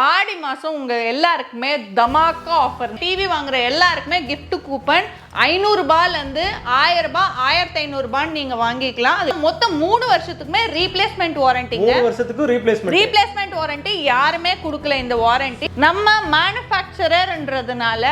ஆடி மாதம் உங்கள் எல்லாருக்குமே தமாக்கா ஆஃபர் டிவி வாங்குற எல்லாருக்குமே gift கூப்பன் ஐநூறுரூபாலேருந்து ஆயிரரூபா ஆயிரத்தி ஐநூறுரூபான்னு நீங்கள் வாங்கிக்கலாம். அது மொத்தம் மூணு வருஷத்துக்குமே ரீப்ளேஸ்மெண்ட் வாரண்டிங்க வருஷத்துக்கு ரீப்ளேஸ்மெண்ட் ரீப்ளேஸ்மெண்ட் வாரண்டி யாருமே கொடுக்கல இந்த வாரண்டி நம்ம மேனுஃபேக்சரர்ன்றதுனால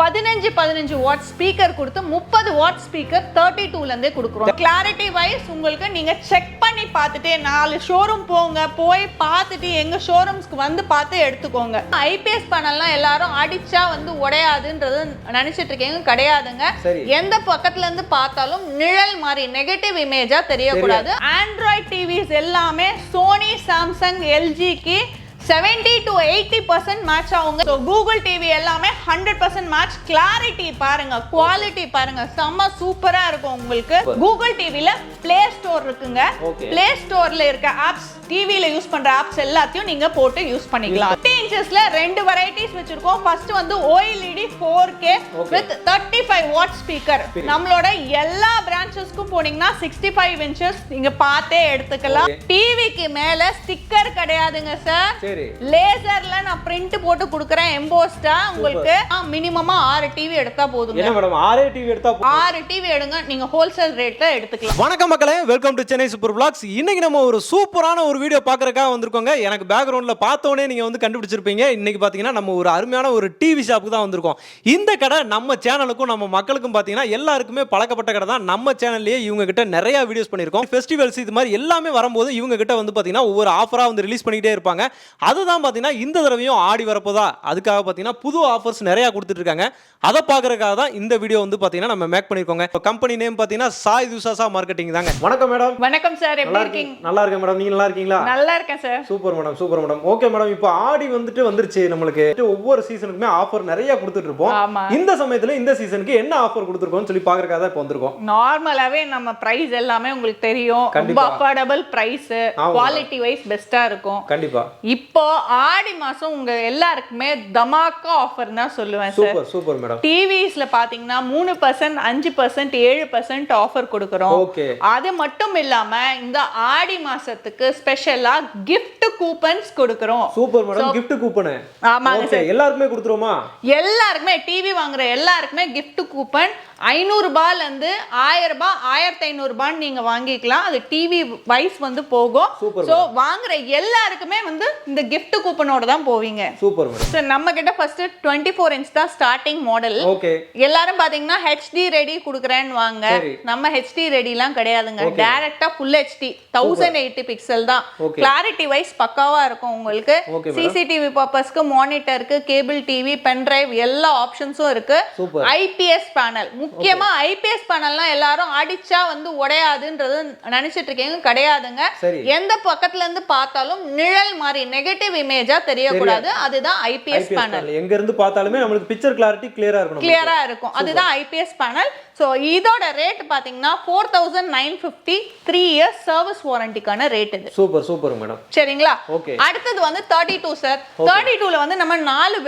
பதினஞ்சு பதினஞ்சு வாட் ஸ்பீக்கர் கொடுத்து முப்பது வாட் ஸ்பீக்கர் தேர்ட்டி டூலேருந்தே கொடுக்குறோம். கிளாரிட்டி வைஸ் உங்களுக்கு நீங்கள் செக் பண்ணி பார்த்துட்டு நாலு ஷோரூம் போங்க. போய் பார்த்துட்டு எங்கள் ஷோரூம்ஸ்க்கு வந்து பார்த்து எடுத்துக்கோங்க. ஐபிஎஸ் பேனல்லாம் எல்லாரும் அடிச்சா வந்து உடையாதுன்றது நினைச்சிட்டு இருக்கீங்க. கிடையாதுங்க. எந்த பக்கத்துல இருந்து பார்த்தாலும் நிழல் மாதிரி நெகட்டிவ் இமேஜா தெரியக்கூடாது. ஆண்ட்ராய்ட் டிவிஸ் எல்லாமே Sony Samsung எல்ஜிக்கு seventy to eighty percent match ஆகுங்க. ஸோ கூகுள் டிவி எல்லாமே ஹண்ட்ரட் பர்சன்ட் மேட்ச் கிளாரிட்டி பாருங்க குவாலிட்டி பாருங்க. செம்ம சூப்பரா இருக்கும் உங்களுக்கு. கூகுள் டிவில பிளே ஸ்டோர் இருக்குங்க. பிளே ஸ்டோர்ல இருக்க ஆப்ஸ் டிவில யூஸ் பண்ற ஆப்ஸ் எல்லாத்தையும் நீங்க போட்டு யூஸ் பண்ணிக்கலாம். ஃபிஃப்டி இன்ச்சஸ்ல ரெண்டு வெரைட்டிஸ் வச்சிருக்கோம். ஃபர்ஸ்ட் வந்து OLED four K. With thirty five watt speaker நம்மளோட எல்லா பிரான்ச்சஸ்க்கும் போனீங்கன்னா சிக்ஸ்டி ஃபைவ் இன்ச்சஸ் நீங்க பார்த்தே எடுத்துக்கலாம். டிவிக்கு மேல ஸ்டிக்கர் கிடையாதுங்க சார் சரி. லேசர்ல நான் பிரிண்ட் போட்டு கொடுக்குறேன் எம்போஸ்டா உங்களுக்கு. மினிமமா ஆறு டிவி எடுத்தா போதுங்க. என்ன மேடம் ஆரே டிவி எடுத்தா ஆறு டிவி எடுங்க நீங்க ஹோல்சேல் ரேட்ல எடுத்துக்கலாம். வணக்கம் மக்களே welcome to Chennai super blocks இன்னைக்கு நம்ம ஒரு சூப்பரான ஒரு வீடியோ பார்க்கறதுக்காக வந்திருக்கோங்க. எனக்கு பேக்ரவுண்ட்ல பார்த்தோன்னே நீங்க வந்து கண்டுபிடிச்சிருப்பீங்க. இன்னைக்கு பாத்தீங்கன்னா நம்ம ஒரு அருமையான ஒரு டிவி ஷாப்புக்கு தான் வந்திருக்கோம். இந்த கடை நம்ம சேனலுக்கும் நம்ம மக்களுக்கும் பாத்தீங்கன்னா எல்லாருக்குமே பழக்கப்பட்ட கடை தான். நம்ம சேனல்லையே இவங்க கிட்ட நிறைய வீடியோஸ் பண்ணியிருக்கோம். ஃபெஸ்டிவல்ஸ் இது மாதிரி எல்லாமே வரும்போது இவங்க கிட்ட வந்து பாத்தீங்கன்னா ஒவ்வொரு ஆஃபரா வந்து ரிலீஸ் பண்ணிக்கிட்டே இருப்பாங்க. அதுதான் பாத்தீங்கன்னா இந்த தடவையும் ஆடி வரப்போதா. அதுக்காக பாத்தீங்கன்னா புது ஆஃபர்ஸ் நிறைய கொடுத்துட்டு இருக்காங்க அதை பார்க்கறதுக்காக தான் இந்த வீடியோ வந்து பாத்தீங்கன்னா நம்ம மேக் பண்ணிருக்கோங்க கம்பெனி நேம் பாத்தீங்கன்னா சாய் துசாசா மார்க்கெட்டிங் தாங்க. வணக்கம் மேடம் வணக்கம் சார் எப்படி நல்லா இருக்கீங்க? நல்லா இருக்கேன் மேடம் நீங்க நல்லா இருக்கீங்களா? நல்லா இருக்கேன் sir super madam super madam okay madam இப்போ ஆடி வந்துட்டு வந்துருச்சு நம்மளுக்கு. ஒவ்வொரு சீசனுக்குமே ஆஃபர் நிறைய கொடுத்துட்டு இருப்போம் இந்த சமயத்துல இந்த சீசனுக்கு என்ன ஆஃபர் கொடுத்துருக்கோம்னு சொல்லி பார்க்கறதுக்காக தான் இப்போ வந்திருக்கோம். நார்மலாவே நம்ம பிரைஸ் எல்லாமே உங்களுக்கு தெரியும். ரொம்ப கண்டிப்பா. Affordable price. குவாலிட்டி வைஸ் பெஸ்டா இருக்கும். கண்டிப்பா. இப்போ ஆடி மாசம் உங்க எல்லாருக்குமே தமாக்கா ஆஃபர் தான் சொல்லுவேன் சார் சூப்பர் சூப்பர் மேடம் டிவிஸ்ல பாத்தீங்கன்னா மூணு பர்சன்ட் அஞ்சு பர்சன்ட் ஏழு பர்சன்ட் ஆஃபர் கொடுக்குறோம். ஓகே. அது மட்டும் இல்லாம இந்த ஆடி மாசத்துக்கு ஸ்பெஷலா gift கூப்பன்ஸ் கொடுக்குறோம். சூப்பர் மேடம் gift கூப்பன் ஆமாங்க ஓகே எல்லாருக்குமே கொடுத்துருவோமா? எல்லாருக்குமே டிவி வாங்குற எல்லாருக்குமே gift கூப்பன் ஐநூறுரூபாலேருந்து ஆயிரம் ரூபாய் ஆயிரத்தி ஐநூறுரூபான்னு நீங்கள் வாங்கிக்கலாம். அது டிவி வைஸ் வந்து போகும். ஸோ வாங்குற எல்லாருக்குமே வந்து இந்த gift கூப்பனோட தான் போவீங்க. சூப்பர் ஸோ நம்ம கிட்ட ஃபர்ஸ்ட் டுவெண்ட்டி ஃபோர் இன்ச் தான் ஸ்டார்டிங் மாடல் ஓகே எல்லாரும் பாத்தீங்கன்னா ஹெச்டி ரெடி குடுக்குறேன்னு வாங்க. நம்ம ஹெச்டி ரெடிலாம் கிடையாதுங்க. டைரக்டா full HD thousand eighty pixel தான். கிளாரிட்டி வைஸ் பக்காவா இருக்கும் உங்களுக்கு. சிசிடிவி பர்பஸ்க்கு மானிட்டருக்கு கேபிள் டிவி பென் டிரைவ் எல்லா ஆப்ஷன்ஸும் இருக்கு. ஐபிஎஸ் பேனல் முக்கியமா ஐபிஎஸ் பேனல்லாம் எல்லாரும் அடிச்சா வந்து உடையாதுன்றது நினைச்சிட்டு இருக்கீங்க. கிடையாதுங்க. எந்த பக்கத்துல இருந்து பார்த்தாலும் நிழல் மாதிரி நெகட்டிவ் இமேஜா தெரியக்கூடாது. அதுதான் ஐபிஎஸ் பேனல் எங்க இருந்து பார்த்தாலுமே நம்மளுக்கு பிக்சர் கிளாரிட்டி கிளியரா இருக்கணும். கிளியரா இருக்கும். அதுதான் ஐபிஎஸ் பேனல் ஸோ இதோட ரேட் பாத்தீங்கன்னா four thousand nine fifty three years service வாரண்டிக்கான rate இது. சூப்பர் சூப்பர் மேடம் சரிங்களா? ஓகே அடுத்தது வந்து தேர்ட்டி டூ சார் தேர்ட்டி டூல வந்து நம்ம நாலு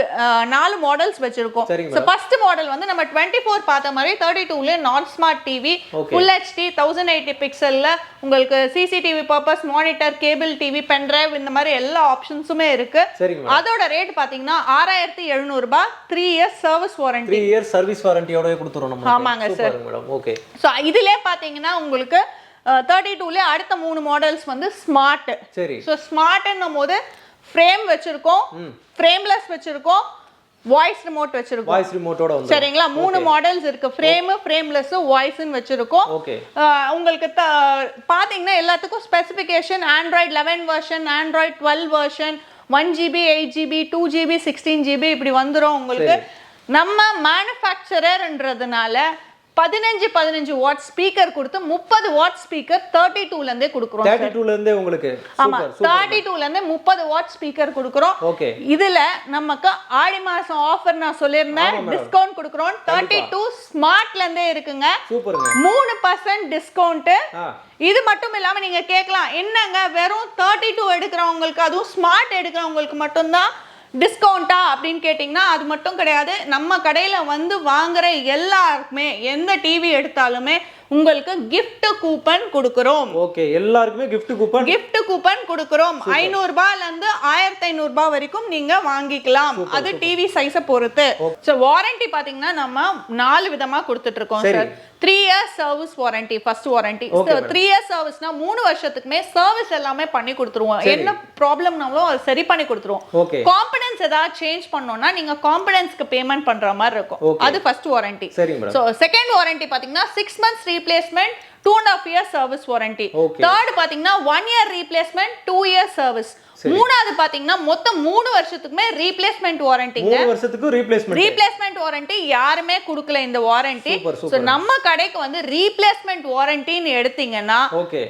நாலு மாடல்ஸ் வச்சிருக்கோம். ஸோ ஃபர்ஸ்ட் மாடல் வந்து நம்ம டுவெண்ட்டி ஃபோர் பார்த்த மாதிரி தேர்ட்டி டூல நான் smart TV. Full HD thousand eighty பிக்சல்ல உங்களுக்கு CCTV purpose monitor cable TV pen drive இந்த மாதிரி எல்லா ஆப்ஷன்ஸுமே இருக்கு. சரிங்க மேடம். அதோட ரேட் பாத்தீங்கன்னா ஆறாயிரத்தி எழுநூறுபா three years service warranty three years service வாரண்டியோட கொடுத்துறோம் நம்ம ஆமாங்க மேடம். ஓகே ஸோ இதிலே பார்த்தீங்கன்னா உங்களுக்கு தேர்ட்டி டூலே அடுத்த மூணு மாடல்ஸ் வந்து ஸ்மார்ட் சரி. ஸோ ஸ்மார்ட்னும் போது ஃப்ரேம் வச்சிருக்கோம். ஃப்ரேம்லெஸ் வச்சிருக்கோம். வாய்ஸ் ரிமோட் வச்சிருக்கோம். வாய்ஸ் ரிமோட்டோட வந்து சரிங்களா? மூணு மாடல்ஸ் இருக்கு. ஃப்ரேமு ஃப்ரேம்லெஸ் வாய்ஸ்னு வச்சிருக்கோம். ஓகே உங்களுக்கு த பார்த்தீங்கன்னா எல்லாத்துக்கும் specification android eleven version android twelve version one GB eight GB two GB sixteen GB இப்படி வந்துடும் உங்களுக்கு. நம்ம மேனுஃபேக்சரர்ன்றதுனால பதினஞ்சு பதினஞ்சு வாட் ஸ்பீக்கர் கொடுத்து முப்பது வாட் ஸ்பீக்கர் தேர்ட்டி டூலேருந்தே கொடுக்குறோம் தேர்ட்டி டூல இருந்தே உங்களுக்கு ஆமா தேர்ட்டி டூலேருந்து முப்பது வாட் ஸ்பீக்கர் கொடுக்குறோம். ஓகே இதுல நமக்கு ஆடி மாசம் ஆஃபர் நான் சொல்லியிருந்தேன். டிஸ்கவுண்ட் கொடுக்குறோம். தேர்ட்டி டூ ஸ்மார்ட்ல இருந்தே இருக்குங்க. மூணு பர்சன்ட் டிஸ்கவுண்ட் இது மட்டும் இல்லாம நீங்க கேட்கலாம். என்னங்க? வெறும் தேர்ட்டி டூ எடுக்கிறவங்களுக்கு அதுவும் ஸ்மார்ட் எடுக்கிறவங்களுக்கு மட்டும்தான் டிஸ்கவுண்ட்டா அப்படின்னு கேட்டிங்கன்னா அது மட்டும் கிடையாது. நம்ம கடையில் வந்து வாங்குற எல்லாருக்குமே எந்த டிவி எடுத்தாலுமே உங்களுக்கு gift கூப்பன் கொடுக்குறோம். ஓகே எல்லாருக்குமே gift கூப்பன் gift கூப்பன் கொடுக்குறோம். ஐநூறு ரூபாயில இருந்து ஆயிரத்தி ஐநூறு ரூபாய் வரைக்கும் நீங்க வாங்கிக்கலாம். அது டிவி சைஸை பொறுத்து. ஸோ வாரண்டி பாத்தீங்கன்னா நம்ம நாலு விதமா கொடுத்துட்டு இருக்கோம் சரி. Three years service warranty first warranty. Three years சர்வீஸ்னா மூணு வருஷத்துக்குமே சர்வீஸ் எல்லாமே பண்ணி கொடுத்துருவோம். என்ன ப்ராப்ளம்னாலும் அது சரி பண்ணி கொடுத்துருவோம். காம்பனன்ஸ் ஏதாவது சேஞ்ச் பண்ணோம்னா நீங்க காம்பனன்ஸ்க்கு பேமெண்ட் பண்ற மாதிரி இருக்கும். அது first warranty so second warranty பாத்தீங்கன்னா six months replacement two and half years service warranty. Third பாத்தீங்கன்னா one year replacement two years service சரி. மூணாவது பாத்தீங்கன்னா மொத்தம் மூணு வருஷத்துக்குமே ரீப்ளேஸ்மெண்ட் வாரண்டிங்க மூணு வருஷத்துக்கு ரீப்ளேஸ்மெண்ட் ரீப்ளேஸ்மெண்ட் வாரண்டி யாருமே கொடுக்கல இந்த வாரண்டி super. நம்ம கடைக்கு வந்து ரீப்ளேஸ்மெண்ட் வாரண்டின்னு எடுத்தீங்கன்னா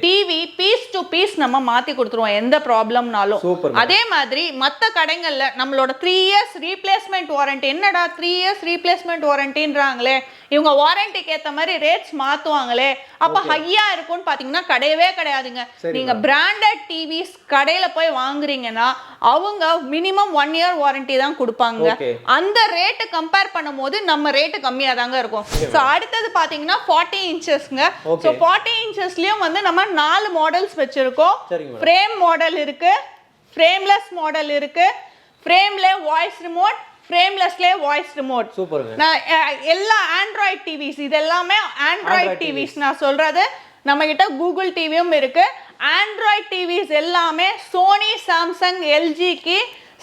டிவி பீஸ் டு பீஸ் நம்ம மாத்தி கொடுத்துருவோம் எந்த ப்ராப்ளம்னாலும் அதே மாதிரி மத்த கடைகள்ல நம்மளோட த்ரீ இயர்ஸ் ரீப்ளேஸ்மெண்ட் வாரண்டி என்னடா த்ரீ இயர்ஸ் ரீப்ளேஸ்மெண்ட் வாரண்டின்றாங்களே இவங்க வாரண்டிக்கு ஏத்த மாதிரி ரேட்ஸ் மாத்துவாங்களே. அப்ப ஹையா இருக்கும்னு பாத்தீங்கன்னா கிடையவே கிடையாதுங்க. நீங்க பிராண்டட் டிவிஸ் கடையில போய் வாங்குறீங்கன்னா அவங்க மினிமம் ஒன் இயர் வாரண்டி தான் கொடுப்பாங்க. அந்த ரேட்டு கம்பேர் பண்ணும்போது நம்ம ரேட்டு கம்மியா தாங்க இருக்கும். ஸோ அடுத்தது பாத்தீங்கன்னா ஃபார்ட்டி இன்ச்சஸ்ங்க. ஸோ ஃபார்ட்டி இன்ச்சஸ்லயும் வந்து நம்ம நாலு மாடல்ஸ் வச்சிருக்கோம். ஃப்ரேம் மாடல் இருக்கு ஃப்ரேம்லெஸ் மாடல் இருக்கு. ஃப்ரேம்ல வாய்ஸ் ரிமோட் ஃப்ரேம்லெஸ்லே வாய்ஸ் ரிமோட் சூப்பருங்க நான் எல்லா ஆண்ட்ராய்ட் டிவிஸ் இது எல்லாமே ஆண்ட்ராய்ட் டிவிஸ் நான் சொல்றது. நம்ம கிட்ட கூகுள் டிவியும் இருக்கு. ஆண்ட்ராய்ட் டிவிஸ் எல்லாமே Sony Samsung எல்ஜிக்கு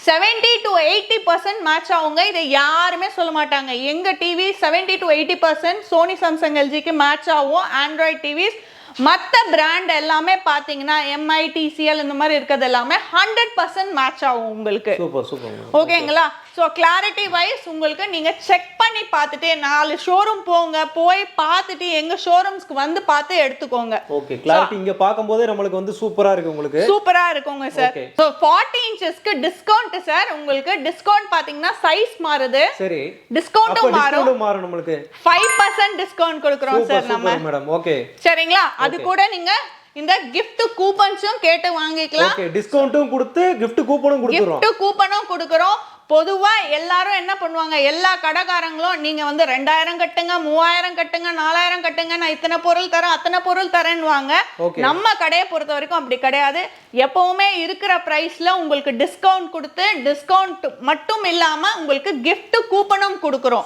seventy to eighty percent match ஆகுங்க. இதை யாருமே சொல்ல மாட்டாங்க. எங்க TV seventy to eighty percent Sony Samsung எல்ஜிக்கு match ஆகும். ஆண்ட்ராய்ட் டிவிஸ் மற்ற பிராண்ட் எல்லாமே பார்த்தீங்கன்னா எம்ஐ டிசிஎல் இந்த மாதிரி இருக்கிறது எல்லாமே ஹண்ட்ரட் பர்சன்ட் மேட்ச் ஆகும் உங்களுக்கு. ஓகேங்களா ஸோ கிளாரிட்டி வைஸ் உங்களுக்கு நீங்க செக் பண்ணி பார்த்துட்டு நாலு ஷோரூம் போங்க. போய் பார்த்துட்டு எங்க ஷோரூம்ஸ்க்கு வந்து பார்த்து எடுத்துக்கோங்க. ஓகே கிளாரிட்டி இங்க பார்க்கும்போதே நம்மளுக்கு வந்து சூப்பரா இருக்கு உங்களுக்கு. சூப்பரா இருக்குங்க சார். ஸோ ஃபார்ட்டி இன்ச்சஸ்க்கு டிஸ்கவுண்ட் சார் உங்களுக்கு டிஸ்கவுண்ட் பாத்தீங்கன்னா சைஸ் மாறுது. சரி. டிஸ்கவுண்ட்டும் மாறும். மாறும் நம்மளுக்கு. ஃபைவ் பர்சன்ட் டிஸ்கவுண்ட் கொடுக்குறோம் சார் நம்ம. மேடம் ஓகே சரிங்களா? அது கூட நீங்க இந்த gift கூப்பன்ஸும் கேட்டு வாங்கிக்கலாம். ஓகே டிஸ்கவுண்ட்டும் கொடுத்து gift கூப்பனும் கொடுத்துறோம் gift கூப்பனும் கொடுக்குறோம். பொதுவா எல்லாரும் என்ன பண்ணுவாங்க? எல்லா கடைக்காரங்களும் நீங்க வந்து ரெண்டாயிரம் கட்டுங்க மூவாயிரம் கட்டுங்க நாலாயிரம் கட்டுங்க நான் இத்தனை பொருள் தரேன் அத்தனை பொருள் தரேன்னுவாங்க. Okay. நம்ம கடையை பொறுத்த வரைக்கும் அப்படி கிடையாது. எப்பவுமே இருக்கிற பிரைஸ்ல உங்களுக்கு டிஸ்கவுண்ட் கொடுத்து டிஸ்கவுண்ட் மட்டும் இல்லாம உங்களுக்கு gift கூப்பனும் கொடுக்குறோம்.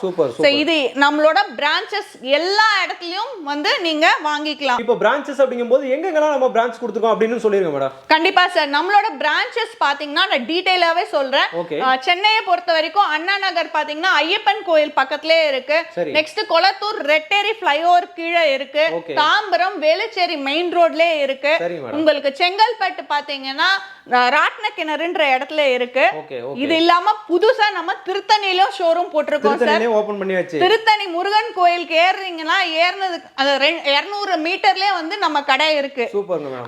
இது நம்மளோட பிரான்ச்சஸ் எல்லா இடத்துலயும் வந்து நீங்க வாங்கிக்கலாம். இப்போ பிரான்ச்சஸ் அப்படிங்கும்போது எங்கெங்கெல்லாம் நம்ம பிரான்ச் கொடுத்துருக்கோம் அப்படின்னு சொல்லிருங்க மேடம் கண்டிப்பா சார் நம்மளோட பிரான்ச்சஸ் பாத்தீங்கன்னா நான் டீடைலாவே சொல்றேன். Okay. சென்னையை பொறுத்த வரைக்கும் அண்ணா நகர் பாத்தீங்கன்னா ஐயப்பன் கோயில் பக்கத்துலயே இருக்கு. நெக்ஸ்ட் கொளத்தூர் ரெட்டேரி ஃபிளைஓவர் கீழே இருக்கு. தாம்பரம் வேலுச்சேரி மெயின் ரோட்லயே இருக்கு உங்களுக்கு செங்கல்பட்டு பாத்தீங்கன்னா ராட்ன கிணறுன்ற இடத்துல இருக்கு. இது இல்லாம புதுசா நம்ம திருத்தணியிலும் ஷோரூம் போட்டிருக்கோம் சார் ஓபன் பண்ணியாச்சு திருத்தணி முருகன் கோயிலுக்கு ஏறுறீங்கன்னா ஏறினதுக்கு அது இரநூறு மீட்டர்லயே வந்து நம்ம கடை இருக்கு.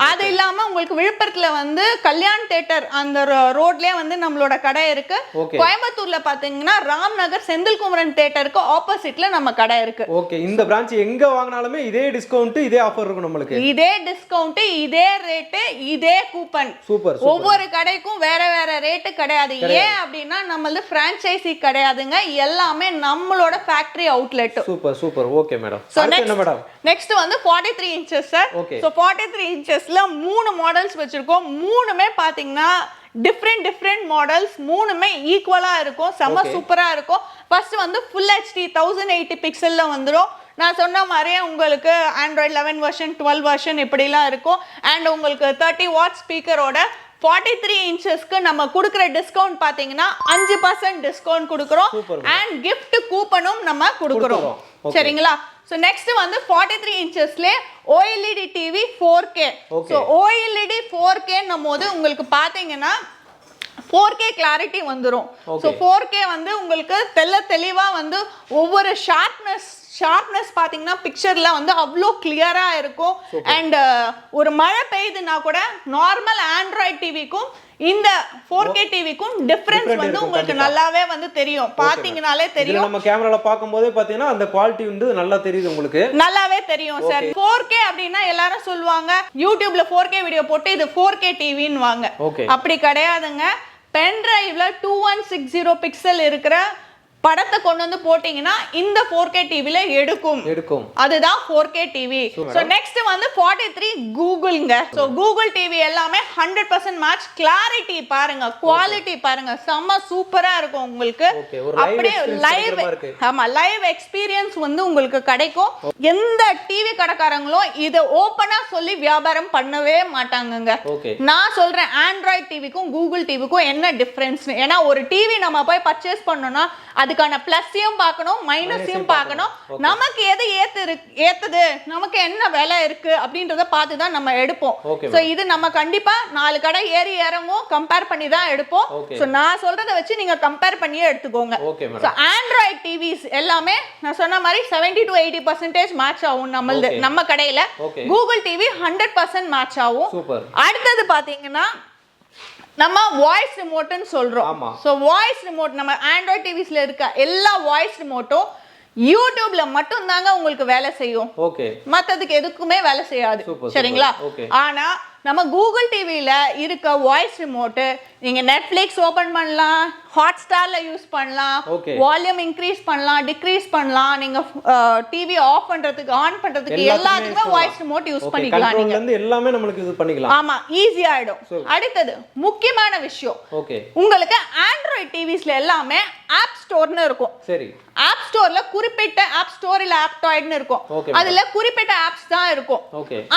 அது இல்லாம உங்களுக்கு விழுப்புரத்துல வந்து கல்யாண் தேட்டர் அந்த ரோட்லயே வந்து நம்மளோட கடை இருக்கு. கோயம்புத்தூர்ல பாத்தீங்கன்னா ராம்நகர் செந்தில்குமரன் தேட்டருக்கு ஆப்போசிட்ல நம்ம கடை இருக்கு. ஓகே இந்த பிரான்ச் எங்க வாங்கினாலுமே இதே டிஸ்கவுண்ட் இதே ஆஃபர் இருக்கும் நம்மளுக்கு. இதே டிஸ்கவுண்ட் இதே ரேட்டு இதே கூப்பன் சூப்பர் ஒவ்வொரு கடைக்கும் வேற வேற ரேட்டு கிடையாது. ஏன் அப்படின்னா நம்மளது பிரான்ச்சைசி கிடையாதுங்க. எல்லாமே நம்மளோட factory outlet super super. Okay madam next- என்ன மேடம் நெக்ஸ்ட் வந்து forty three inches sir. So forty three இன்ச்சஸ்ல மூணு மாடல்ஸ் வச்சிருக்கோம். மூணுமே பாத்தீங்கன்னா டிஃப்ரெண்ட் டிஃப்ரெண்ட் மாடல்ஸ் மூணுமே ஈக்குவலா இருக்கும். செம்ம Okay. சூப்பரா இருக்கும். ஃபர்ஸ்ட் வந்து ஃபுல் ஹெச்டி தௌசண்ட் எயிட்டி பிக்சல்ல வந்துடும் நான் சொன்ன மாதிரியே உங்களுக்கு android eleven version twelve version இப்படிலாம் இருக்கும். அண்ட் உங்களுக்கு தேர்ட்டி வாட் ஸ்பீக்கரோட ஃபார்ட்டி த்ரீ இன்ச்சஸ்க்கு நம்ம கொடுக்குற டிஸ்கவுண்ட் பார்த்தீங்கன்னா அஞ்சு பர்சன்ட் டிஸ்கவுண்ட் கொடுக்குறோம். அண்ட் gift கூப்பனும் நம்ம கொடுக்குறோம். சரிங்களா ஸோ நெக்ஸ்ட் வந்து forty three இன்ச்சஸ்லே OLED TV four K. So OLED four கேன்னும் போது உங்களுக்கு பார்த்தீங்கன்னா ஃபோர் கே கிளாரிட்டி வந்துடும் ஸோ. ஃபோர் கே வந்து உங்களுக்கு தெள்ள தெளிவாக வந்து ஒவ்வொரு ஷார்ப்னஸ் ஷார்ப்னஸ் பார்த்தீங்கன்னா பிக்சரில் வந்து அவ்வளோ கிளியராக இருக்கும். அண்ட் ஒரு மழை பெய்யுதுன்னா கூட நார்மல் ஆண்ட்ராய்ட் டிவிக்கும் இந்த ஃபோர் கே டிவிக்கும் டிஃப்ரென்ஸ் வந்து உங்களுக்கு. நல்லாவே வந்து தெரியும். பார்த்தீங்கனாலே இதுல தெரியும். நம்ம கேமரால பார்க்கும்போதே பாத்தீங்கன்னா அந்த குவாலிட்டி வந்து நல்லா தெரியுது உங்களுக்கு. நல்லாவே தெரியும் சார் ஃபோர் கே அப்படின்னா எல்லாரும் சொல்லுவாங்க யூடியூப்ல ஃபோர் கே வீடியோ போட்டு இது ஃபோர் கே டிவின்னு வாங்க அப்படி கிடையாதுங்க. Pen டிரைவ்ல two one six zero pixel இருக்கிற படத்தை கொண்டு வந்து போட்டீங்கன்னா இந்த ஃபோர் கே டிவில எடுக்கும். எடுக்கும். அதுதான் four K TV so next வந்து ஃபார்ட்டி த்ரீ கூகுள்ங்க ஸோ கூகுள் டிவி எல்லாமே ஹண்ட்ரட் பர்சன்ட் மேட்ச் கிளாரிட்டி பாருங்க குவாலிட்டி பாருங்க. செம்ம சூப்பரா இருக்கும் உங்களுக்கு. அப்படியே லைவ். ஆமா லைவ் எக்ஸ்பீரியன்ஸ் வந்து உங்களுக்கு கிடைக்கும். எந்த டிவி கடைக்காரங்களும் இதை ஓப்பனா சொல்லி வியாபாரம் பண்ணவே மாட்டாங்கங்க. நான் சொல்றேன் ஆண்ட்ராய்ட் டிவிக்கும் கூகுள் டிவிக்கும் என்ன டிஃபரன்ஸ் ஏன்னா ஒரு டிவி நம்ம போய் பர்ச்சேஸ் பண்ணோம்னா அதுக்கான பிளஸ்ஸையும் பார்க்கணும் மைனஸையும் பார்க்கணும். நமக்கு எது ஏத்து ஏத்துது நமக்கு என்ன விலை இருக்கு அப்படின்றத பார்த்து தான் நம்ம எடுப்போம். ஸோ இது நம்ம கண்டிப்பா நாலு கடை ஏறி இறங்கும் கம்பேர் பண்ணி தான் எடுப்போம். ஸோ நான் சொல்றதை வச்சு நீங்க கம்பேர் பண்ணியே எடுத்துக்கோங்க. ஸோ ஆண்ட்ராய்ட் டிவிஸ் எல்லாமே நான் சொன்ன மாதிரி seventy to eighty percentage match ஆகும் நம்மளது. நம்ம கடையில. Google TV hundred percent match ஆகும். அடுத்தது பாத்தீங்கன்னா நம்ம வாய்ஸ் ரிமோட்னு சொல்றோம். ஸோ வாய்ஸ் ரிமோட் நம்ம ஆண்ட்ராய்ட் டிவிஸ்ல இருக்க எல்லா வாய்ஸ் ரிமோட்டும் யூடியூப்ல மட்டும் தாங்க உங்களுக்கு வேலை செய்யும் ஓகே மத்ததுக்கு எதுக்குமே வேலை செய்யாது. சரிங்களா. ஆனா நம்ம கூகுள் டிவில இருக்க வாய்ஸ் ரிமோட்டு நீங்க நெட்ஃபிளிக்ஸ் ஓபன் பண்ணலாம் ஹாட் ஸ்டார்ல யூஸ் பண்ணலாம். வால்யூம் இன்க்ரீஸ் பண்ணலாம் டிக்ரீஸ் பண்ணலாம். நீங்க டிவி ஆஃப் பண்றதுக்கு ஆன் பண்றதுக்கு எல்லாத்துக்குமே வாய்ஸ் ரிமோட் யூஸ் பண்ணிக்கலாம் நீங்க. இருந்து எல்லாமே நம்மளுக்கு இது பண்ணிக்கலாம். ஆமா ஈஸி ஆயிடும். அடுத்தது முக்கியமான விஷயம். உங்களுக்கு ஆண்ட்ராய்ட் டிவிஸ்ல எல்லாமே ஆப் ஸ்டோர்னு இருக்கும். சரி. ஆப் ஸ்டோர்ல குறிப்பிட்ட ஆப் ஸ்டோர் இல்ல ஆப்டாய்டுன்னு இருக்கும். அதுல குறிப்பிட்ட ஆப்ஸ் தான் இருக்கும்.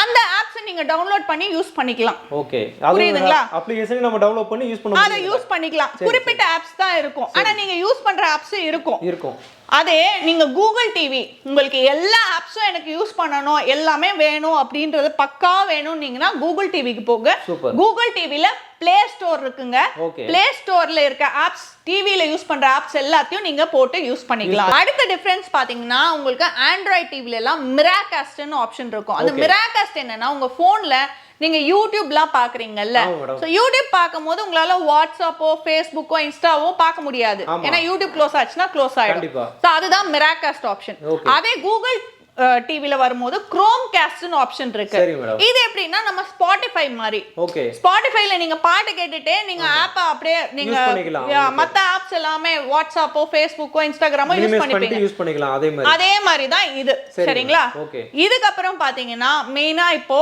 அந்த ஆப்ஸ் நீங்க டவுன்லோட் பண்ணி யூஸ் பண்ணிக்கலாம். ஓகே புரியுதுங்களா? அப்ளிகேஷன் நம்ம டெவலப் பண்ணி யூஸ் பண்ண அதை யூஸ் பண்ணிக்கலாம். குறிப்பிட்ட ஆப்ஸ் தான் இருக்கும். ஆனா நீங்க யூஸ் பண்ற ஆப்ஸ் இருக்கும். இருக்கும். அதே நீங்க கூகுள் டிவி உங்களுக்கு எல்லா ஆப்ஸும் எனக்கு யூஸ் பண்ணணும். எல்லாமே வேணும் அப்படின்றது பக்கா வேணும்னீங்கன்னா கூகுள் டிவிக்கு போங்க. கூகுள் டிவில பிளே ஸ்டோர் இருக்குங்க. பிளே ஸ்டோர்ல இருக்க ஆப்ஸ் டிவில யூஸ் பண்ற ஆப்ஸ் எல்லாத்தையும் நீங்க போட்டு யூஸ் பண்ணிக்கலாம் அடுத்த டிஃபரன்ஸ் பாத்தீங்கன்னா உங்களுக்கு ஆண்ட்ராய்ட் டிவில எல்லாம் மிராகாஸ்ட்னு ஆப்ஷன் இருக்கும் அந்த. மிராகாஸ்ட் என்னன்னா உங்க போன்ல நீங்க யூடியூப்லாம் பாக்குறீங்கல்ல. ஸோ யூடியூப் பார்க்கும்போது உங்களால வாட்ஸ்அப்போ ஃபேஸ்புக்கோ இன்ஸ்டாவோ பார்க்க முடியாது. ஏன்னா யூடியூப் க்ளோஸ் ஆச்சுன்னா க்ளோஸ் ஆயிடும். ஸோ அதுதான் மிராகாஸ்ட் ஆப்ஷன். அதே கூகுள் டிவில வரும்போது குரோம் காஸ்ட்னு ஆப்ஷன் இருக்கு. இது எப்படின்னா நம்ம ஸ்பாட்டிஃபை மாதிரி. ஓகே. ஸ்பாட்டிஃபைல நீங்க பாட்டு கேட்டுட்டே நீங்க ஆப்பை அப்படியே நீங்க மத்த ஆப்ஸ் எல்லாமே வாட்ஸ்அப்போ ஃபேஸ்புக்கோ இன்ஸ்டாகிராமோ யூஸ் பண்ணிப்பீங்க. யூஸ் பண்ணிக்கலாம் அதே மாதிரி. அதே மாதிரி தான் இது. சரி, சரிங்களா. இதுக்கப்புறம் பாத்தீங்கன்னா மெயினா இப்போ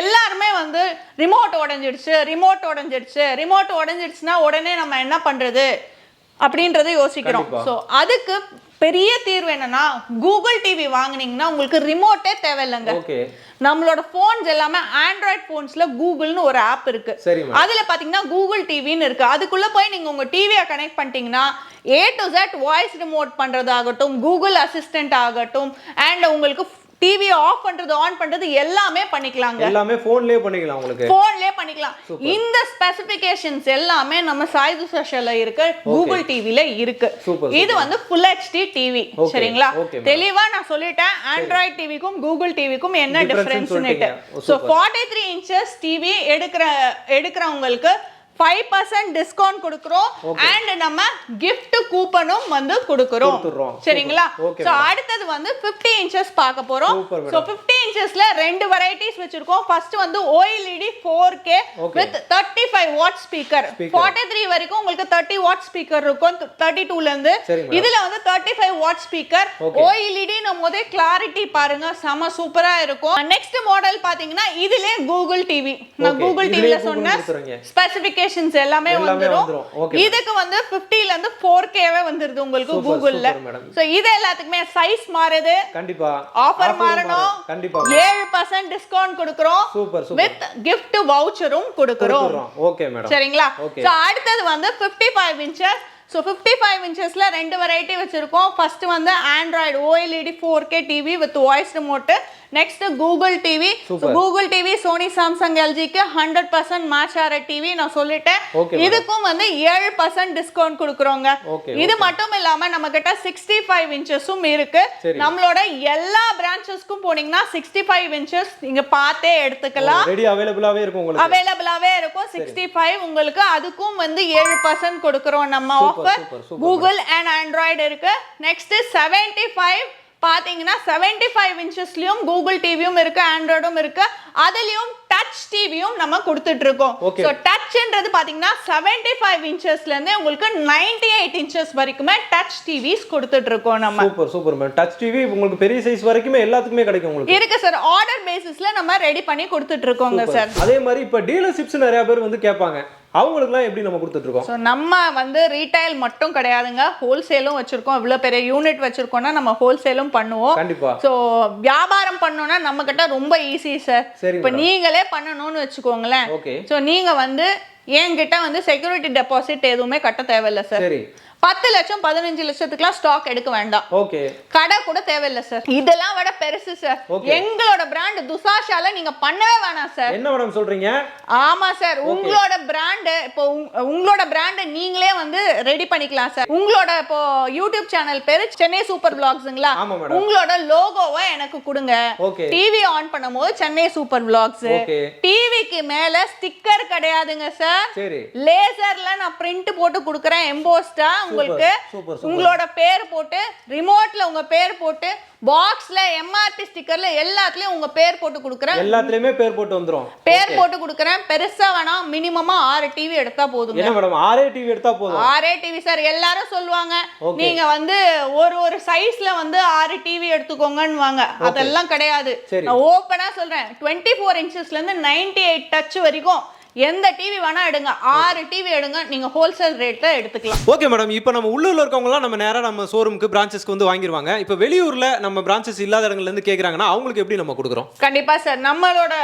எல்லாருமே வந்து ரிமோட் உடஞ்சிடுச்சு ரிமோட் உடஞ்சிடுச்சு. ரிமோட் உடஞ்சிடுச்சுன்னா உடனே நம்ம என்ன பண்றது? அப்படின்றத யோசிக்கிறோம். ஸோ அதுக்கு பெரிய தீர்வு என்னன்னா கூகுள் டிவி வாங்குனீங்கன்னா உங்களுக்கு ரிமோட்டே தேவையில்லைங்க. நம்மளோட ஃபோன்ஸ் எல்லாமே ஆண்ட்ராய்ட் ஃபோன்ஸ்ல கூகுள்னு ஒரு ஆப் இருக்கு. அதுல பாத்தீங்கன்னா கூகுள் டிவின்னு இருக்கு. அதுக்குள்ள போய் நீங்க உங்க டிவியை கனெக்ட் பண்ணிட்டீங்கன்னா A to Z voice remote பண்றதாகட்டும் Google assistant ஆகட்டும் அண்ட் உங்களுக்கு டிவியை ஆஃப் பண்றது ஆன் பண்றது எல்லாமே பண்ணிக்கலாங்க. எல்லாமே போன்லயே பண்ணிக்கலாம் உங்களுக்கு. போன்லயே பண்ணிக்கலாம். இந்த ஸ்பெசிபிகேஷன்ஸ் எல்லாமே நம்ம சாய்து சோஷல்ல இருக்க கூகுள் டிவில இருக்கு. இது வந்து ஃபுல் ஹெச்டி டிவி சரிங்களா. தெளிவா நான் சொல்லிட்டேன். ஆண்ட்ராய்ட் டிவிக்கும் கூகுள் டிவிக்கும் என்ன Difference டிஃபரன்ஸ் சொல்லிட்டீங்க. Oh, so. Forty three inches TV எடுக்கிற எடுக்கிறவங்களுக்கு ஃபைவ் பர்சன்ட் டிஸ்கவுண்ட் கொடுக்குறோம் அண்ட் நம்ம gift கூப்பனும் வந்து கொடுக்குறோம். சரிங்களா ஸோ. அடுத்தது வந்து 50 இன்ச்சஸ் பார்க்க போறோம். ஸோ 50 இன்ச்சஸ்ல ரெண்டு வெரைட்டிஸ் வச்சிருக்கோம் ஃபர்ஸ்ட் வந்து OLED four K. With thirty five watt speaker. Forty three வரைக்கும் உங்களுக்கு தேர்ட்டி வாட் ஸ்பீக்கர் இருக்கும் தேர்ட்டி டூல இருந்து. இதுல வந்து thirty five watt speaker Okay. OLED நம்ம போதே கிளாரிட்டி பாருங்க செம சூப்பரா இருக்கும் நெக்ஸ்ட் மாடல் பாத்தீங்கன்னா இதுலயே கூகுள் டிவி நான். கூகுள் டிவில Google சொன்ன கொடுத்துறீங்க. ஸ்பெசிபிகேஷன்ஸ் எல்லாமே. Okay, இதுக்கு வந்து 50 ல இருந்து 4K வே வந்துருது உங்களுக்கு கூகுள்ல. சோ இது எல்லாத்துக்குமே சைஸ் மாறுது. கண்டிப்பா. ஆஃபர் மாறணும். கண்டிப்பா ஏழு பர்சன்ட் டிஸ்கவுண்ட் கொடுக்குறோம். சூப்பர் வித் gift வவுச்சரும் கொடுக்குறோம். ஓகே மேடம் சரிங்களா. சோ அடுத்தது வந்து 55 five inches so fifty five இன்ச்சஸில் ரெண்டு வெரைட்டி வச்சுருக்கோம். ஃபர்ஸ்ட் வந்து android OLED four K TV with voice remote next Google TV. Google TV Sony Samsung எல்ஜிக்கு hundred percent match ஆகிற TV நான் சொல்லிட்டேன். இதுக்கும் வந்து ஏழு பர்சன்ட் டிஸ்கவுண்ட் கொடுக்குறோங்க. இது மட்டும் இல்லாம நம்ம கிட்ட சிக்ஸ்டி ஃபைவ் இன்ச்சஸும் இருக்கு. நம்மளோட எல்லா பிரான்ச்சஸ்க்கும் போனீங்கன்னா சிக்ஸ்டி ஃபைவ் இன்ச்சஸ் நீங்க பார்த்தே எடுத்துக்கலாம். ரெடி அவைலபிளாவே இருக்கும் அவைலபிளாவே இருக்கும். சிக்ஸ்டி ஃபைவ் உங்களுக்கு அதுக்கும் வந்து ஏழு பர்சன்ட் கொடுக்குறோம் நம்ம ஆஃபர் கூகுள் அண்ட் ஆண்ட்ராய்டு இருக்கு. நெக்ஸ்ட் செவன்டி ஃபைவ் பார்த்தீங்கன்னா செவன்டி ஃபைவ் இன்ச்சஸ்லையும் கூகுள் டிவியும் இருக்குது ஆண்ட்ராய்டும் இருக்குது அதுலயும் டச் டிவியும் நம்ம கொடுத்துட்டு இருக்கோம். ஸோ டச்ன்றது பாத்தீங்கன்னா செவன்டி ஃபைவ் இன்ச்சஸ்ல இருந்து உங்களுக்கு நைன்டி எயிட் இன்ச்சஸ் வரைக்குமே டச் டிவிஸ் கொடுத்துட்டு இருக்கோம் நம்ம. Super super madam touch TV உங்களுக்கு பெரிய சைஸ் வரைக்குமே எல்லாத்துக்குமே கிடைக்கும் உங்களுக்கு. இருக்கு சார் ஆர்டர் பேசிஸ்ல நம்ம ரெடி பண்ணி கொடுத்துட்டு இருக்கோங்க சார் அதே மாதிரி இப்போ டீலர்ஷிப்ஸ் நிறைய பேர் வந்து கேட்பாங்க. அவங்களுக்குலாம் எப்படி நம்ம கொடுத்துட்டு இருக்கோம் ஸோ நம்ம வந்து ரீட்டைல் மட்டும் கிடையாதுங்க. ஹோல்சேலும் வச்சிருக்கோம். இவ்வளோ பெரிய யூனிட் வச்சிருக்கோம்னா நம்ம ஹோல்சேலும் பண்ணுவோம். கண்டிப்பா. ஸோ வியாபாரம் பண்ணோம்னா நம்ம கிட்ட ரொம்ப ஈஸி சரி இப்போ நீங்களே பண்ணணும்னு வச்சுக்கோங்களேன். ஸோ நீங்க வந்து என்கிட்ட வந்து செக்யூரிட்டி டெபாசிட் எதுவுமே கட்ட தேவையில்லை சரி. பத்து லட்சம் பதினஞ்சு லட்சத்துக்குலாம் ஸ்டாக் எடுக்க வேண்டாம். ஓகே. கடை கூட தேவையில்லை சார் இதெல்லாம் விட பெருசு சார். எங்களோட பிராண்ட் துசாஷால நீங்க பண்ணவே வேணாம் சார் என்ன மேடம் சொல்றீங்க? ஆமா சார் உங்களோட பிராண்ட் இப்போ உங்க- உங்களோட பிராண்ட் நீங்களே வந்து ரெடி பண்ணிக்கலாம் சார் உங்களோட இப்போ யூடியூப் சேனல் பேரு சென்னை சூப்பர் பிளாக்ஸுங்களா ஆமா மேடம் உங்களோட லோகோவை எனக்கு கொடுங்க. ஓகே. டிவி ஆன் பண்ணும்போது சென்னை சூப்பர் பிளாக்ஸ் டிவிக்கு மேல ஸ்டிக்கர் கிடையாதுங்க சார் சரி. லேசர்ல நான் பிரிண்ட் போட்டு கொடுக்குறேன் எம்போஸ்டா உங்களுக்கு உங்களோட பேர் போட்டு ரிமோட்ல உங்க பேர் போட்டு பாக்ஸ்ல எம்ஆர்பி ஸ்டிக்கர்ல எல்லாத்துலயும் உங்க பேர் போட்டு கொடுக்குறேன். எல்லாத்துலயுமே பேர் போட்டு வந்துரும். பேர் போட்டு கொடுக்குறேன். பெருசா வேணாம் மினிமமா ஆறு டிவி எடுத்தா போதுங்க. என்ன மேடம் ஆரே டிவி எடுத்தா போதும். ஆறே டிவி சார் எல்லாரும் சொல்லுவாங்க. நீங்க வந்து ஒரு ஒரு சைஸ்ல வந்து ஆறு டிவி எடுத்துக்கோங்கன்னு வாங்க அதெல்லாம் கிடையாது. நான் ஓப்பனா சொல்றேன். டுவெண்ட்டி ஃபோர் இன்ச்சஸ்ல இருந்து நைன்டி எயிட் டச் வரைக்கும் எந்த டிவி வேணா எடுங்க. ஆறு டிவி எடுங்க. நீங்க ஹோல்சேல் ரேட்ல எடுத்துக்கலாம். ஓகே மேடம் இப்போ நம்ம உள்ளூர்ல இருக்கவங்கலாம் நம்ம நேரா நம்ம ஷோரூமுக்கு பிரான்ச்சஸ்க்கு வந்து வாங்கிடுவாங்க இப்போ வெளியூர்ல நம்ம பிரான்ச்சஸ் இல்லாத இடங்கள்ல இருந்து கேக்குறாங்கன்னா அவங்களுக்கு எப்படி நம்ம கொடுக்குறோம்? கண்டிப்பா சார் நம்மளோட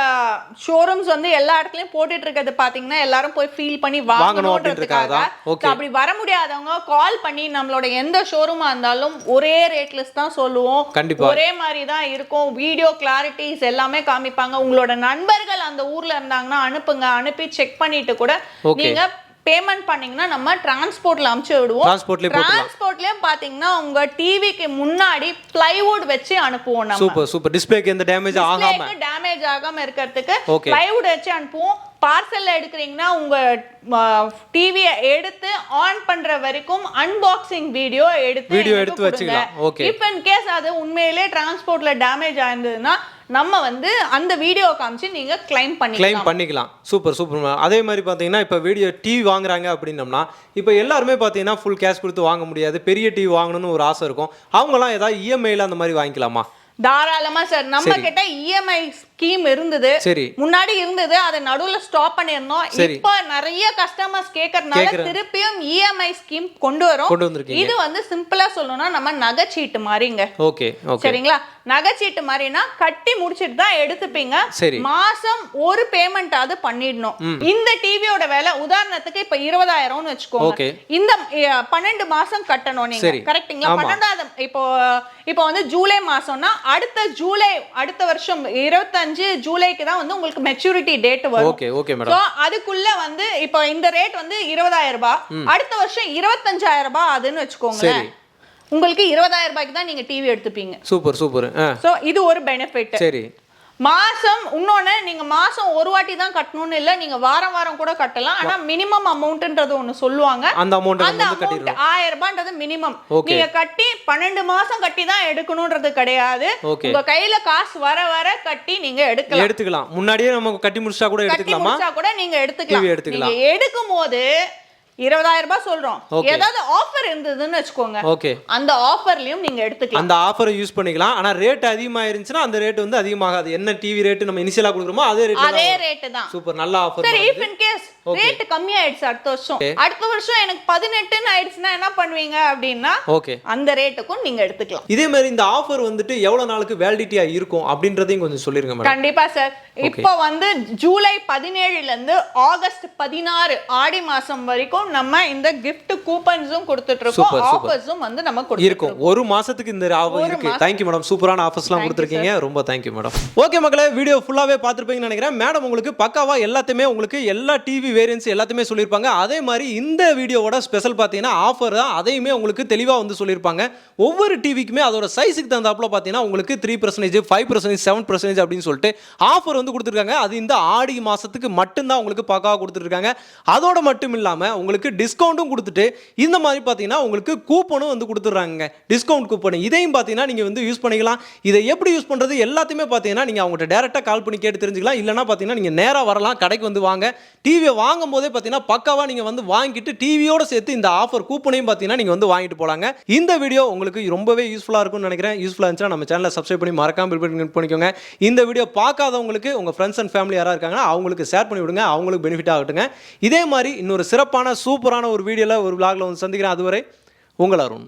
ஷோரூம்ஸ் வந்து எல்லா இடத்துலயும் போட்டுட்டு இருக்கிறது பாத்தீங்கன்னா எல்லாரும் போய் ஃபீல் பண்ணி வாங்கணும் அப்படின்றதுக்காக வாங்கணுன்றதுக்காக தான். Okay. So, அப்படி வர முடியாதவங்க கால் பண்ணி நம்மளோட எந்த ஷோரூமா இருந்தாலும் ஒரே ரேட் லிஸ்ட் தான் சொல்லுவோம். கண்டிப்பா. ஒரே மாதிரி தான் இருக்கும். வீடியோ கிளாரிட்டிஸ் எல்லாமே காமிப்பாங்க. உங்களோட நண்பர்கள் அந்த ஊர்ல இருந்தாங்கன்னா அனுப்புங்க. அனுப்பி செக் பண்ணிட்டு கூட. நீங்க பேமெண்ட் பண்ணீங்கன்னா நம்ம டிரான்ஸ்போர்ட்ல அமுச்சு விடுவோம் டிரான்ஸ்போர்ட்லயும் பாத்தீங்கன்னா உங்க டிவிக்கு முன்னாடி பிளைவுட் வச்சு அனுப்புவோம் நம்ம சூப்பர் சூப்பர் டிஸ்பிளேக்கு எந்த டேமேஜ் ஆகாம டேமேஜ் ஆகாம இருக்கிறதுக்கு. பிளைவுட் வச்சு அனுப்புவோம் பார்சல்ல எடுக்கிறீங்கன்னா உங்க டிவியை எடுத்து ஆன் பண்ற வரைக்கும் அன்பாக்சிங் வீடியோ எடுத்து எனக்கு எடுத்து. வச்சுக்கலாம். Okay. if in கேஸ் அது உண்மையிலே டிரான்ஸ்போர்ட்ல டேமேஜ் ஆயிருந்ததுன்னா நம்ம வந்து அந்த வீடியோ காமிச்சு நீங்க கிளைம் கிளைம் பண்ணிக்கலாம். சூப்பர் சூப்பர் அதே மாதிரி பார்த்தீங்கன்னா இப்போ வீடியோ டிவி வாங்குறாங்க அப்படின்னம்னா இப்போ எல்லாருமே பார்த்தீங்கன்னா ஃபுல் கேஷ் கொடுத்து வாங்க முடியாது. பெரிய டிவி வாங்கணும்னு ஒரு ஆசை இருக்கும். அவங்கலாம் ஏதாவது இஎம்ஐல அந்த மாதிரி வாங்கிக்கலாமா? தாராளமா சார் நம்ம. கிட்ட இஎம்ஐ ஸ்கீம் இருந்தது. சரி. முன்னாடி இருந்தது அதை நடுவுல ஸ்டாப் பண்ணிருந்தோம். இப்போ நிறைய கஸ்டமர்ஸ் கேக்குறதுனால. திருப்பியும் இஎம்ஐ ஸ்கீம் கொண்டு வரோம். இது வந்து சிம்பிளா சொல்லணும்னா நம்ம நகைச்சீட்டு மாதிரிங்க ஓகே சரிங்களா? நகைச்சீட்டு மாதிரினா கட்டி முடிச்சிட்டு தான் எடுத்துப்பீங்க. மாசம் ஒரு பேமெண்ட் அது பண்ணிடணும். இந்த டிவியோட விலை உதாரணத்துக்கு இப்ப இருபதாயிரம்னு வச்சுக்கோங்க. இந்த பன்னெண்டு மாசம் கட்டணும் நீங்க. ஆமா. பன்னெண்டாவது இப்போ இப்போ வந்து ஜூலை மாசம்னா அடுத்த ஜூலை அடுத்த வருஷம் இருபத்தஞ்சு ஜூலைக்கு தான் வந்து உங்களுக்கு மெச்சூரிட்டி டேட் வரும். ஓகே ஓகே மேடம் ஸோ அதுக்குள்ள வந்து இப்போ இந்த ரேட் வந்து இருபதாயிரம் ரூபாய். அடுத்த வருஷம் இருபத்தஞ்சாயிரம் ரூபாய் அதுன்னு வச்சுக்கோங்க சரி. உங்களுக்கு இருபதாயிரம் ரூபாய்க்கு தான் நீங்க டிவி எடுத்துப்பீங்க. Super super. ஸோ இது ஒரு பெனிஃபிட் சரி. மாசம் இன்னொன்னு நீங்க மாசம் ஒரு வாட்டி தான் கட்டணும்னு இல்ல நீங்க வாரம் வாரம் கூட கட்டலாம். ஆனா மினிமம் அமௌண்ட்ன்றது ஒண்ணு சொல்லுவாங்க. அந்த அமௌண்ட் அந்த அமௌண்ட் ஆயிரம் ரூபான்றது மினிமம் Okay. நீங்க கட்டி பன்னெண்டு மாசம் கட்டி தான் எடுக்கணும்ன்றது கிடையாது. Okay. உங்க கையில காசு வர வர கட்டி நீங்க எடுக்கலாம். எடுத்துக்கலாம். முன்னாடியே நம்ம கட்டி முடிச்சா கூட எடுத்துக்கலாமா? கூட நீங்க எடுத்துக்கலாம். எடுத்துக்கலாம். நீங்க எடுக்கும் போது இருபதாயிரம் ரூபாய் சொல்றோம். ஏதாவது ஆஃபர் இருந்ததுன்னு வச்சுக்கோங்க. ஓகே அந்த ஆஃபர்லயும் நீங்க எடுத்துக்கலாம். அந்த ஆஃபரை யூஸ் பண்ணிக்கலாம். ஆனா ரேட் அதிகமாயிருந்துச்சுன்னா அந்த ரேட் வந்து அதிகமாகாது. என்ன டிவி ரேட் நம்ம இனிஷியலா கொடுக்குறோமோ அதே ரேட் அதே ரேட்டு தான். சூப்பர் நல்ல ஆஃபர் சரி இஃப் இன் கேஸ் ரேட் கம்மி ஆயிடுச்சு அடுத்த வருஷம். அடுத்த வருஷம் எனக்கு பதினெட்டுன்னு ஆயிடுச்சுன்னா என்ன பண்ணுவீங்க அப்படின்னா ஓகே அந்த ரேட்டுக்கும் நீங்க எடுத்துக்கலாம். இதே மாதிரி இந்த ஆஃபர் வந்துட்டு எவ்வளவு நாளுக்கு வேலிடிட்டியா இருக்கும் அப்படின்றதையும் கொஞ்சம் சொல்லிருங்க மேடம் கண்டிப்பா சார் இப்போ வந்து ஜூலை பதினேழுல இருந்து ஆகஸ்ட் பதினாறு ஆடி மாசம் வரைக்கும் நம்ம இந்த gift கூப்பன்ஸும் super. ஆஃபர்ஸும் வந்து நம்ம கொடுத்துட்டு இருக்கும். ஒரு மாசத்துக்கு இந்த ஆஃபர் ஒரு இருக்கு. மாசம். தேங்க்யூ மேடம் சூப்பரான ஆஃபர்ஸ்லாம் கொடுத்துருக்கீங்க. ரொம்ப தேங்க்யூ மேடம் ஓகே மக்களே வீடியோ ஃபுல்லாவே பார்த்துருப்பீங்கன்னு நினைக்கிறேன். மேடம் உங்களுக்கு பக்காவா எல்லாத்தையுமே உங்களுக்கு எல்லா டிவி வேரியன்ஸ் எல்லாத்தையுமே சொல்லியிருப்பாங்க. அதே மாதிரி இந்த வீடியோவோட ஸ்பெஷல் பார்த்தீங்கன்னா ஆஃபர் தான். அதையுமே உங்களுக்கு தெளிவாக வந்து சொல்லியிருப்பாங்க. ஒவ்வொரு டிவிக்குமே அதோட சைஸுக்கு தகுந்தாப்புல பார்த்தீங்கன்னா உங்களுக்கு three percentage five percentage seven percentage அப்படின்னு சொல்லிட்டு ஆஃபர் வந்து கொடுத்துருக்காங்க. அது இந்த ஆடி மாசத்துக்கு மட்டும்தான் உங்களுக்கு பக்காவாக கொடுத்துருக்காங்க. அதோட மட்டும் இல்லாமல் உங்களுக்கு உங்களுக்கு டிஸ்கவுண்ட்டும் கொடுத்துட்டு இந்த மாதிரி பார்த்தீங்கன்னா உங்களுக்கு கூப்பனும் வந்து கொடுத்துட்றாங்க டிஸ்கவுண்ட் கூப்பன் இதையும் பார்த்தீங்கன்னா நீங்கள் வந்து யூஸ் பண்ணிக்கலாம். இதை எப்படி யூஸ் பண்ணுறது எல்லாத்தையுமே பார்த்தீங்கன்னா நீங்கள் அவங்ககிட்ட டேரெக்டாக கால் பண்ணி கேட்டு தெரிஞ்சுக்கலாம். இல்லைனா பார்த்தீங்கன்னா நீங்கள் நேராக வரலாம் கடைக்கு வந்து வாங்க. டிவியை வாங்கும் போதே பார்த்தீங்கன்னா பக்காவாக நீங்கள் வந்து வாங்கிட்டு டிவியோட சேர்த்து இந்த ஆஃபர் கூப்பனையும் பார்த்தீங்கன்னா நீங்கள் வந்து வாங்கிட்டு போகலாங்க இந்த வீடியோ உங்களுக்கு ரொம்பவே யூஸ்ஃபுல்லாக இருக்கும்னு நினைக்கிறேன். யூஸ்ஃபுல்லாக இருந்துச்சுன்னா நம்ம சேனலை சப்ஸ்கிரைப் பண்ணி மறக்காமல் பண்ணிக்கோங்க. இந்த வீடியோ பார்க்காதவங்களுக்கு உங்கள் ஃப்ரெண்ட்ஸ் அண்ட் ஃபேமிலி யாராக இருக்காங்கன்னா அவங்களுக்கு ஷேர் பண்ணி விடுங்க. அவங்களுக்கு பெனிஃபிட் ஆகட்டுங்க. இதே மாதிரி இன்னொரு சிறப்பான சூப்பரான ஒரு வீடியோவில் ஒரு விளாகில் வந்து சந்திக்கிறேன். அதுவரை உங்கள் அருண்.